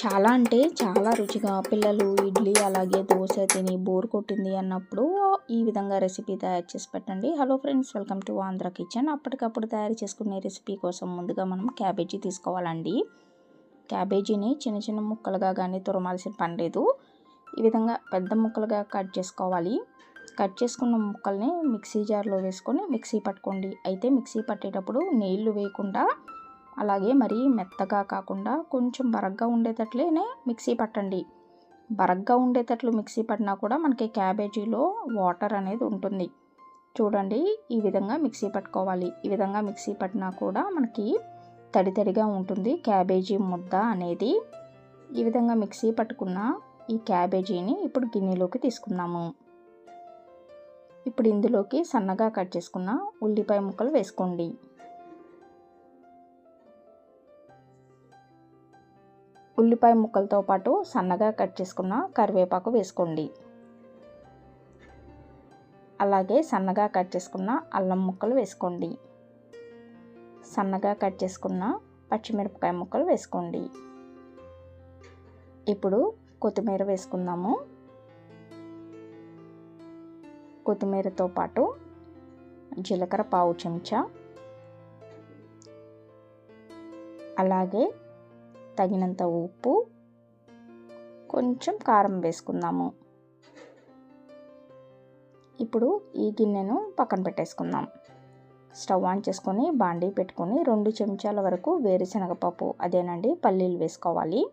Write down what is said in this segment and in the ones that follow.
చాలా అంటే చాలా రుచిగా పిల్లలు ఇడ్లీ అలాగే దోశ తిని బోర్ కొట్టింది అన్నప్పుడు ఈ విధంగా రెసిపీ తయారు చేసి పెట్టండి. Hello friends welcome to Andhra kitchen అప్పటికప్పుడు తయారు చేసుకునే రెసిపీ కోసం ముందుగా మనం క్యాబేజీ తీసుకోవాలండి. క్యాబేజీని చిన్న చిన్న ముక్కలుగా కానీ తురమాల్సిన పని లేదు. ఈ విధంగా పెద్ద ముక్కలుగా కట్ చేసుకోవాలి. కట్ చేసుకున్న ముక్కల్ని మిక్సీ జార్లో వేసుకొని మిక్సీ పట్టుకోండి. అయితే మిక్సీ పట్టేటప్పుడు నీళ్ళు వేయకుండా అలాగే మరీ మెత్తగా కాకుండా కొంచెం బరగ్గా ఉండేటట్లేనే మిక్సీ పట్టండి. బరగ్గా ఉండేటట్లు మిక్సీ పట్టినా కూడా మనకి క్యాబేజీలో వాటర్ అనేది ఉంటుంది. చూడండి ఈ విధంగా మిక్సీ పట్టుకోవాలి. ఈ విధంగా మిక్సీ పట్టినా కూడా మనకి తడి తడిగా ఉంటుంది క్యాబేజీ ముద్ద అనేది. ఈ విధంగా మిక్సీ పట్టుకున్న ఈ క్యాబేజీని ఇప్పుడు గిన్నెలోకి తీసుకుందాము. ఇప్పుడు ఇందులోకి సన్నగా కట్ చేసుకున్న ఉల్లిపాయ ముక్కలు వేసుకోండి. ఉల్లిపాయ ముక్కలతో పాటు సన్నగా కట్ చేసుకున్న కరివేపాకు వేసుకోండి. అలాగే సన్నగా కట్ చేసుకున్న అల్లం ముక్కలు వేసుకోండి. సన్నగా కట్ చేసుకున్న పచ్చిమిరపకాయ ముక్కలు వేసుకోండి. ఇప్పుడు కొత్తిమీర వేసుకుందాము. కొత్తిమీరతో పాటు జీలకర్ర పావు చెంచా. అలాగే తగినంత ఉప్పు కొంచెం కారం వేసుకుందాము. ఇప్పుడు ఈ గిన్నెను పక్కన పెట్టేసుకుందాం. స్టవ్ ఆన్ చేసుకొని బాండీ పెట్టుకొని రెండు చెంచాల వరకు వేరుశనగపప్పు అదేనండి పల్లీలు వేసుకోవాలి.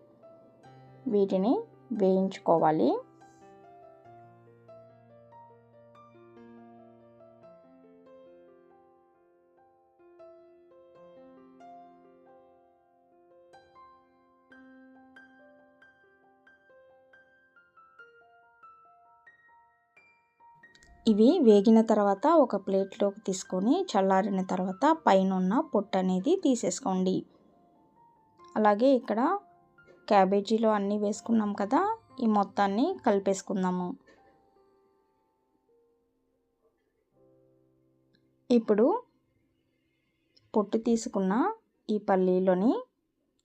వీటిని వేయించుకోవాలి. ఇవి వేగిన తర్వాత ఒక ప్లేట్లోకి తీసుకొని చల్లారిన తర్వాత పైన ఉన్న పొట్టు అనేది తీసేసుకోండి. అలాగే ఇక్కడ క్యాబేజీలో అన్నీ వేసుకున్నాం కదా ఈ మొత్తాన్ని కలిపేసుకుందాము. ఇప్పుడు పొట్టు తీసుకున్న ఈ పల్లీలోని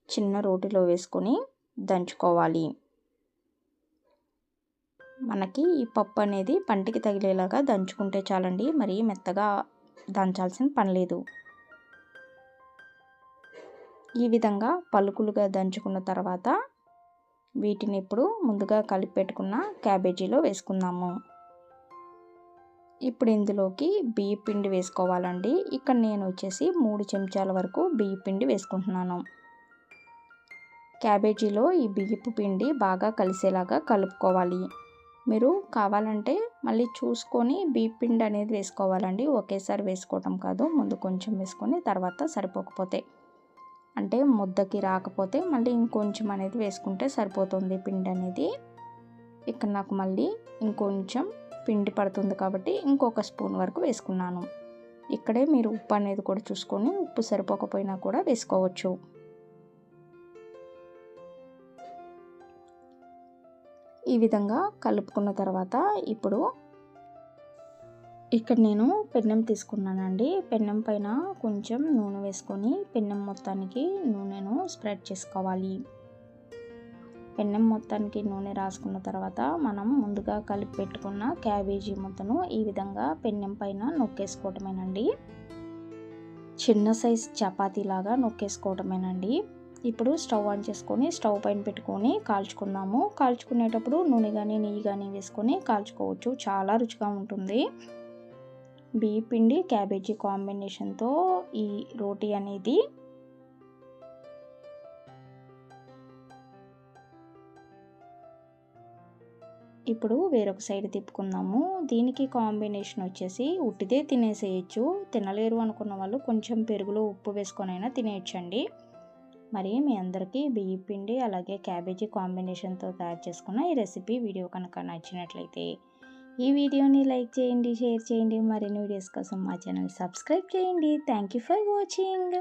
చిన్న రోటిలో వేసుకొని దంచుకోవాలి. మనకి ఈ పప్పు అనేది పంటికి తగిలేలాగా దంచుకుంటే చాలండి. మరీ మెత్తగా దంచాల్సిన పని లేదు. ఈ విధంగా పలుకులుగా దంచుకున్న తర్వాత వీటిని ఇప్పుడు ముందుగా కలిపి పెట్టుకున్న క్యాబేజీలో వేసుకుందాము. ఇప్పుడు ఇందులోకి బియ్య పిండి వేసుకోవాలండి. ఇక్కడ నేను వచ్చేసి మూడు చెంచాల వరకు బియ్య పిండి వేసుకుంటున్నాను. క్యాబేజీలో ఈ బియ్యపు పిండి బాగా కలిసేలాగా కలుపుకోవాలి. మీరు కావాలంటే మళ్ళీ చూసుకొని బీపిండి పిండి అనేది వేసుకోవాలండి. ఒకేసారి వేసుకోవటం కాదు. ముందు కొంచెం వేసుకొని తర్వాత సరిపోకపోతే. అంటే ముద్దకి రాకపోతే మళ్ళీ ఇంకొంచెం అనేది వేసుకుంటే సరిపోతుంది పిండి అనేది. ఇక్కడ నాకు మళ్ళీ ఇంకొంచెం పిండి పడుతుంది కాబట్టి ఇంకొక స్పూన్ వరకు వేసుకున్నాను. ఇక్కడే మీరు ఉప్పు అనేది కూడా చూసుకొని ఉప్పు సరిపోకపోయినా కూడా వేసుకోవచ్చు. ఈ విధంగా కలుపుకున్న తర్వాత ఇప్పుడు ఇక్కడ నేను పెన్నం తీసుకున్నానండి. పెన్నం పైన కొంచెం నూనె వేసుకొని పెన్నం మొత్తానికి నూనెను స్ప్రెడ్ చేసుకోవాలి. పెన్నం మొత్తానికి నూనె రాసుకున్న తర్వాత మనం ముందుగా కలిపి పెట్టుకున్న క్యాబేజీ ముద్దను ఈ విధంగా పెన్నం పైన నొక్కేసుకోవటమేనండి. చిన్న సైజ్ చపాతీలాగా నొక్కేసుకోవటమేనండి. ఇప్పుడు స్టవ్ ఆన్ చేసుకొని స్టవ్ పైన పెట్టుకొని కాల్చుకుందాము. కాల్చుకునేటప్పుడు నూనె కానీ నెయ్యి కానీ వేసుకొని కాల్చుకోవచ్చు. చాలా రుచిగా ఉంటుంది. బియ్య పిండి క్యాబేజీ కాంబినేషన్తో ఈ రోటీ అనేది ఇప్పుడు వేరొక సైడ్ తిప్పుకుందాము. దీనికి కాంబినేషన్ వచ్చేసి ఉట్టిదే తినేసేయచ్చు. తినలేరు అనుకున్న వాళ్ళు కొంచెం పెరుగులో ఉప్పు వేసుకొనైనా తినేయచ్చండి. మరి మీ అందరికీ బియ్య పిండి అలాగే క్యాబేజీ కాంబినేషన్తో తయారు చేసుకున్న ఈ రెసిపీ వీడియో కనుక నచ్చినట్లయితే ఈ వీడియోని లైక్ చేయండి షేర్ చేయండి. మరిన్ని వీడియోస్ కోసం మా ఛానల్ సబ్స్క్రైబ్ చేయండి. Thank you for watching.